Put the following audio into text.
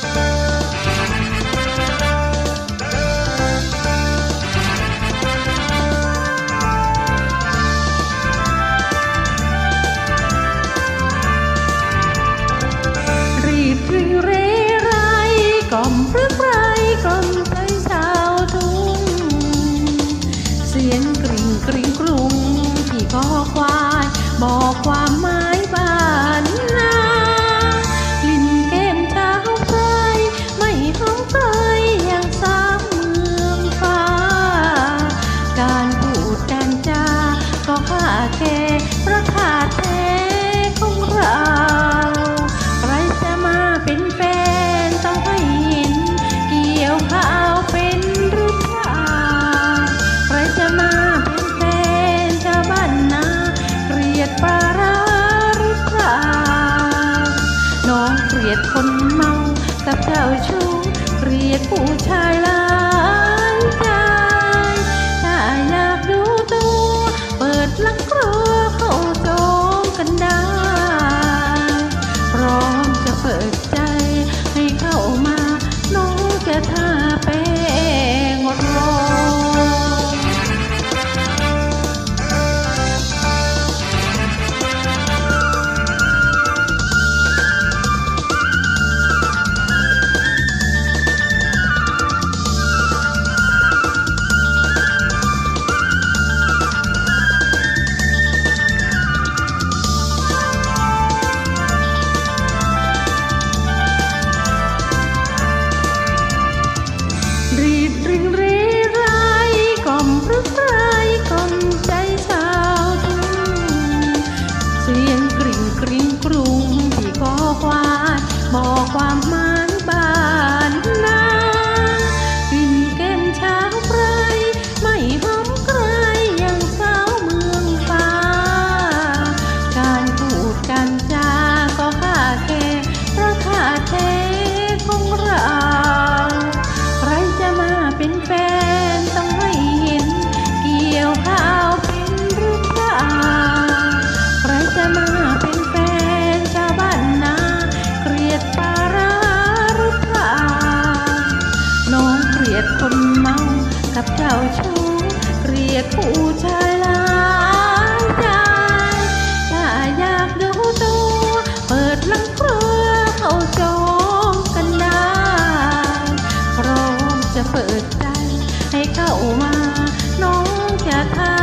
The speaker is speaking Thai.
Bye. ลียดคนเมา กับเจ้าชู้เกลียดผู้ชาย ผู้ชายหลใจถ้อยากดูตัวเปิดลังเครือเขาจองกันได้พร้อจะเปิดใจให้เข้ามาน้องจะทา